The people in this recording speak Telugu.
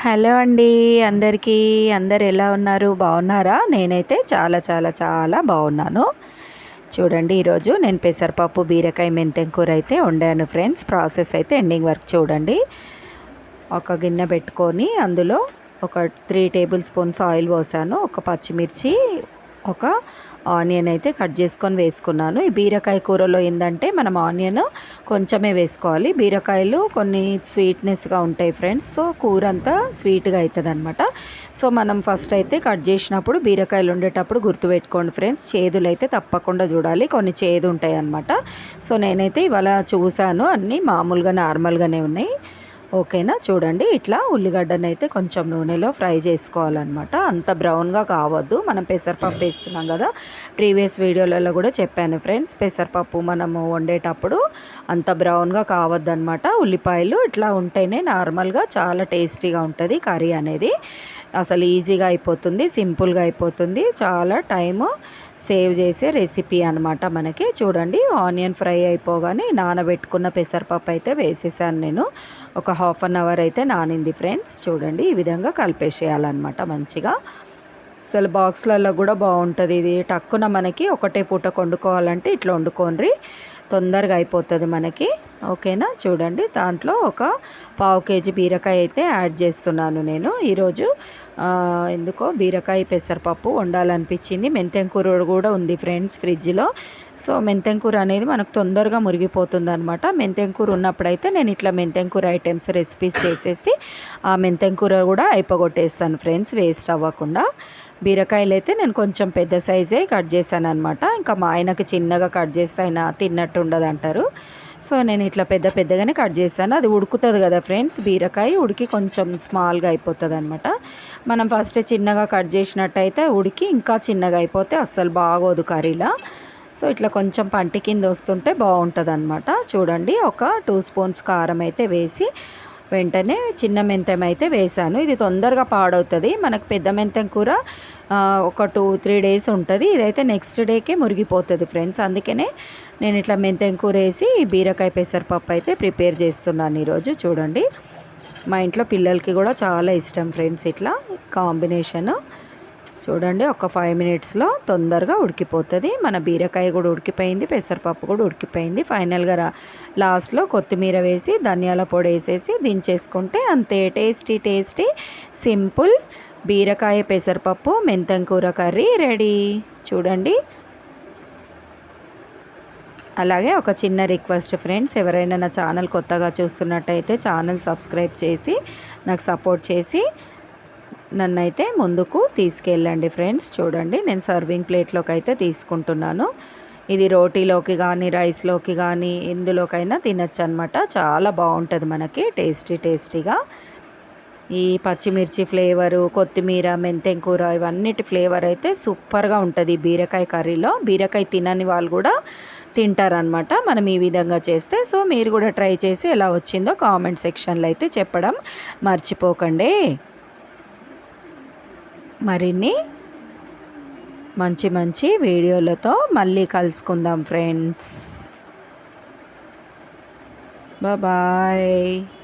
హలో అండి అందరికీ అందరు ఎలా ఉన్నారు? బాగున్నారా? నేనైతే చాలా చాలా చాలా బాగున్నాను. చూడండి ఈరోజు నేను పెసరపప్పు బీరకాయ మెంతెం కూర అయితే వండాను ఫ్రెండ్స్. ప్రాసెస్ అయితే ఎండింగ్ వర్క్ చూడండి. ఒక గిన్నె పెట్టుకొని అందులో ఒక త్రీ టేబుల్ స్పూన్స్ ఆయిల్ పోసాను. ఒక పచ్చిమిర్చి ఒక ఆనియన్ అయితే కట్ చేసుకొని వేసుకున్నాను. ఈ బీరకాయ కూరలో ఏంటంటే మనం ఆనియన్ కొంచెమే వేసుకోవాలి. బీరకాయలు కొన్ని స్వీట్నెస్గా ఉంటాయి ఫ్రెండ్స్. సో కూర అంతా స్వీట్గా అవుతుంది అనమాట సో మనం ఫస్ట్ అయితే కట్ చేసినప్పుడు బీరకాయలు ఉండేటప్పుడు గుర్తుపెట్టుకోండి ఫ్రెండ్స్. చేదులు అయితే తప్పకుండా చూడాలి. కొన్ని చేదు ఉంటాయి అనమాట సో నేనైతే ఇవాళ చూశాను అన్నీ మామూలుగా నార్మల్గానే ఉన్నాయి. ఓకేనా? చూడండి ఇట్లా ఉల్లిగడ్డను అయితే కొంచెం నూనెలో ఫ్రై చేసుకోవాలన్నమాట. అంత బ్రౌన్గా కావద్దు. మనం పెసరపప్పు వేస్తున్నాం కదా. ప్రీవియస్ వీడియోలలో కూడా చెప్పాను ఫ్రెండ్స్ పెసరపప్పు మనము వండేటప్పుడు అంత బ్రౌన్గా కావద్దు అనమాట ఉల్లిపాయలు ఇట్లా ఉంటేనే నార్మల్గా చాలా టేస్టీగా ఉంటుంది కర్రీ అనేది. అసలు ఈజీగా అయిపోతుంది సింపుల్గా అయిపోతుంది. చాలా టైము సేవ్ చేసే రెసిపీ అనమాట మనకి. చూడండి ఆనియన్ ఫ్రై అయిపోగానే నానబెట్టుకున్న పెసరపప్పు అయితే వేసేసాను నేను. ఒక హాఫ్ అన్ అవర్ అయితే నానింది ఫ్రెండ్స్. చూడండి ఈ విధంగా కలిపేసేయాలన్నమాట మంచిగా. అసలు బాక్స్లలో కూడా బాగుంటుంది ఇది. టక్కున మనకి ఒకటే పూట వండుకోవాలంటే ఇట్లా వండుకోండి. తొందరగా అయిపోతుంది మనకి. ఓకేనా? చూడండి దాంట్లో ఒక పావు కేజీ బీరకాయ అయితే యాడ్ చేస్తున్నాను నేను. ఈరోజు ఎందుకో బీరకాయ పెసరపప్పు వండాలనిపించింది. మెంతెం కూర కూడా ఉంది ఫ్రెండ్స్ ఫ్రిడ్జ్లో. సో మెంతెం కూర అనేది మనకు తొందరగా మురిగిపోతుంది అనమాట మెంతెం కూర ఉన్నప్పుడైతే నేను ఇట్లా మెంతెం కూర ఐటమ్స్ రెసిపీస్ చేసేసి ఆ మెంతెం కూర కూడా అయిపోగొట్టేస్తాను ఫ్రెండ్స్ వేస్ట్ అవ్వకుండా. బీరకాయలు అయితే నేను కొంచెం పెద్ద సైజే కట్ చేశాను అనమాట ఇంకా మా ఆయనకు చిన్నగా కట్ చేస్తే ఆయన తిన్నట్టు ఉండదు అంటారు సో నేను ఇట్లా పెద్ద పెద్దగానే కట్ చేశాను. అది ఉడుకుతుంది కదా ఫ్రెండ్స్ బీరకాయ ఉడికి కొంచెం స్మాల్గా అయిపోతుంది అనమాట మనం ఫస్ట్ చిన్నగా కట్ చేసినట్టయితే ఉడికి ఇంకా చిన్నగా అయిపోతే అస్సలు బాగోదు కర్రీలా. సో ఇట్లా కొంచెం పంటి కింద వస్తుంటే బాగుంటుంది అనమాట చూడండి ఒక టూ స్పూన్స్ కారం అయితే వేసి వెంటనే చిన్న మెంతం అయితే వేసాను ఇది తొందరగా పాడవుతుంది. మనకు పెద్ద మెంతం కూర ఒక టూ త్రీ డేస్ ఉంటుంది. ఇదైతే నెక్స్ట్ డేకే మురిగిపోతుంది ఫ్రెండ్స్. అందుకనే నేను ఇట్లా మెంతెం కూర వేసి బీరకాయ పెసరపప్పు అయితే ప్రిపేర్ చేస్తున్నాను ఈరోజు. చూడండి. మా ఇంట్లో పిల్లలకి కూడా చాలా ఇష్టం ఫ్రెండ్స్ ఇట్లా కాంబినేషను. చూడండి ఒక ఫైవ్ మినిట్స్లో తొందరగా ఉడికిపోతుంది. మన బీరకాయ కూడా ఉడికిపోయింది పెసరపప్పు కూడా ఉడికిపోయింది. ఫైనల్గా లాస్ట్లో కొత్తిమీర వేసి ధనియాల పొడి వేసేసి దించేసుకుంటే అంతే. Tasty tasty simple. బీరకాయ పెసరపప్పు మెంతం కూర కర్రీ రెడీ. చూడండి. అలాగే ఒక చిన్న రిక్వెస్ట్ ఫ్రెండ్స్ ఎవరైనా నా ఛానల్ కొత్తగా చూస్తున్నట్టయితే ఛానల్ సబ్స్క్రైబ్ చేసి నాకు సపోర్ట్ చేసి నన్ను అయితే ముందుకు తీసుకెళ్ళండి ఫ్రెండ్స్. చూడండి నేను సర్వింగ్ ప్లేట్లోకి అయితే తీసుకుంటున్నాను. ఇది రోటీలోకి కానీ రైస్లోకి కానీ ఎందులోకైనా తినచ్చు అనమాట చాలా బాగుంటుంది మనకి టేస్టీ టేస్టీగా. ఈ పచ్చిమిర్చి ఫ్లేవరు కొత్తిమీర మెంతెం కూర ఇవన్నిటి ఫ్లేవర్ అయితే సూపర్గా ఉంటుంది బీరకాయ కర్రీలో. బీరకాయ తినని వాళ్ళు కూడా తింటారనమాట మనం ఈ విధంగా చేస్తే. సో మీరు కూడా ట్రై చేసి ఎలా వచ్చిందో కామెంట్ సెక్షన్లో అయితే చెప్పడం మర్చిపోకండి. మరిన్ని మంచి మంచి వీడియోలతో మళ్ళీ కలుసుకుందాం ఫ్రెండ్స్. బాయ్.